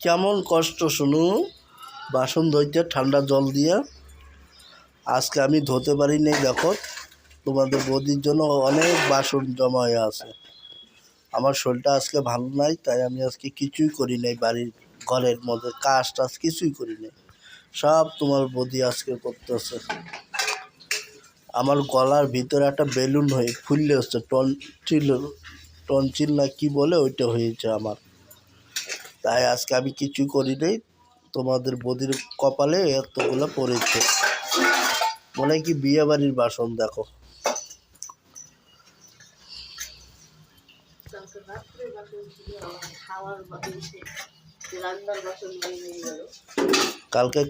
কেমন কষ্ট শুনু? বাসন ধুইতে, ঠান্ডা জল দিয়ে। আজকে আমি ধুতে পারি নাই, দেখো। তোমাদের বৌদির জন্য অনেক বাসন জমা হয়ে আছে। আমার শরীরটা আজকে ভালো নাই, তাই আমি আজকে কিছুই করি নাই বাড়ির ঘরের মধ্যে। কাজ টাজ কিছুই করি নাই। সব তোমার বৌদি আজকে করতেছে। আমার গলার ভিতরে একটা বেলুন হয়ে ফুললে হচ্ছে টনচিল টনচিল না কি বলে, ওইটা হয়েছে আমার। তাই আজকে আমি কিছু করি নাই। তোমাদের বদির কপালে এতগুলো পড়েছে। মনে কি বিয়ে বাড়ির বাসন, দেখো। কালকে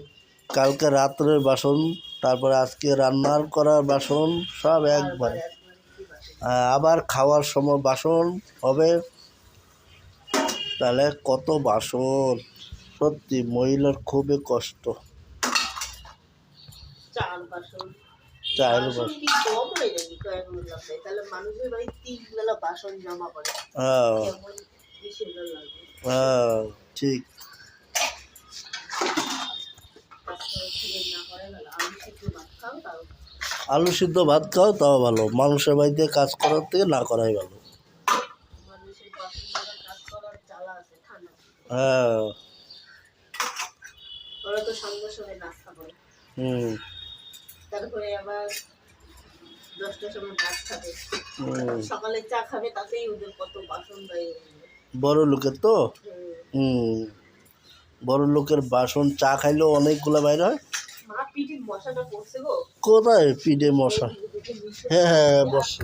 কালকে রাত্রের বাসন, তারপরে আজকে রান্নার করার বাসন, সব একবার। আবার খাওয়ার সময় বাসন হবে। তাহলে কত বাসন? সত্যি মহিলার খুবই কষ্ট। চাল বাসন। বাসন হয়ে হ্যাঁ। ঠিক। আলু সিদ্ধ ভাত খাও তাও ভালো। মানুষের বাড়িতে কাজ করার থেকে না করাই ভালো। ওরা তো সঙ্গে সঙ্গে নাস্তা করে। হুম। তারপরে আবার দশটার সময় ভাত খাবে। হুম। সকালে চা খাবে তাতেই ওদের কত বাসন দেয় বড় লোকের তো? হুম। বড় লোকের বাসন চা খাইলেও অনেকগুলো বাইরে হয়? কোথায় পিঠে মশা? হ্যাঁ হ্যাঁ বসে।